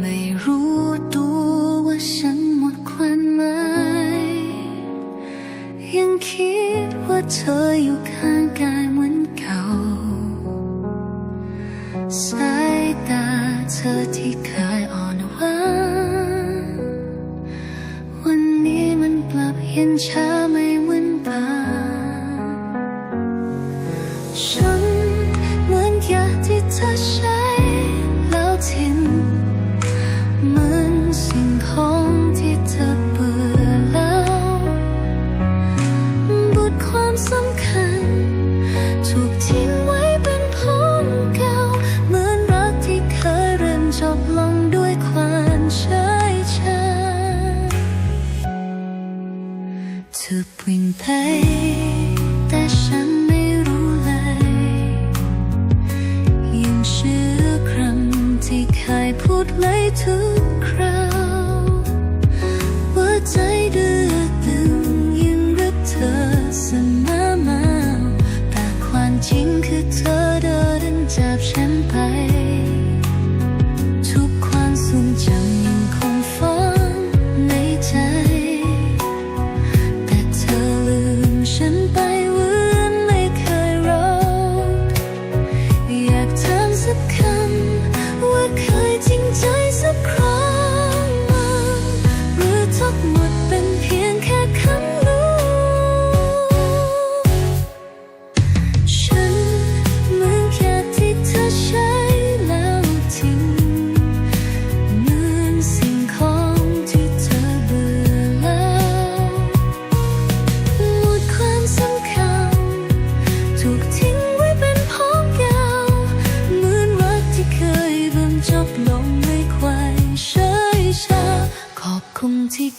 ไม่รู้ตัวว่าฉันหมดควันหม ยังคิดว่าเธออยู่ข้างกายเหมือนเก่า สายตาเธอที่เคยอ่อนหวานวันนี้มันกลับเนช้าไม่เหมือนป่าฉัน อเปลี่ยนไปแต่ฉันไม่รู้เลยยังเชื่อคำที่เคยพูดเลยทุก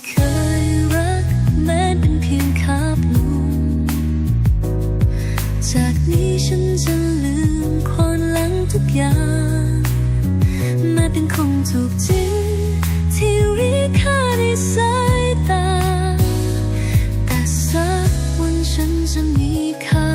เคยรักแม้เป็นเพียงคาบลมจากนี้ฉันจะลืมความลังทุกอย่างแม้เป็นคงถูกทิ้งที่รีค่าในสายตา แต่สักวันฉันจะมีค่า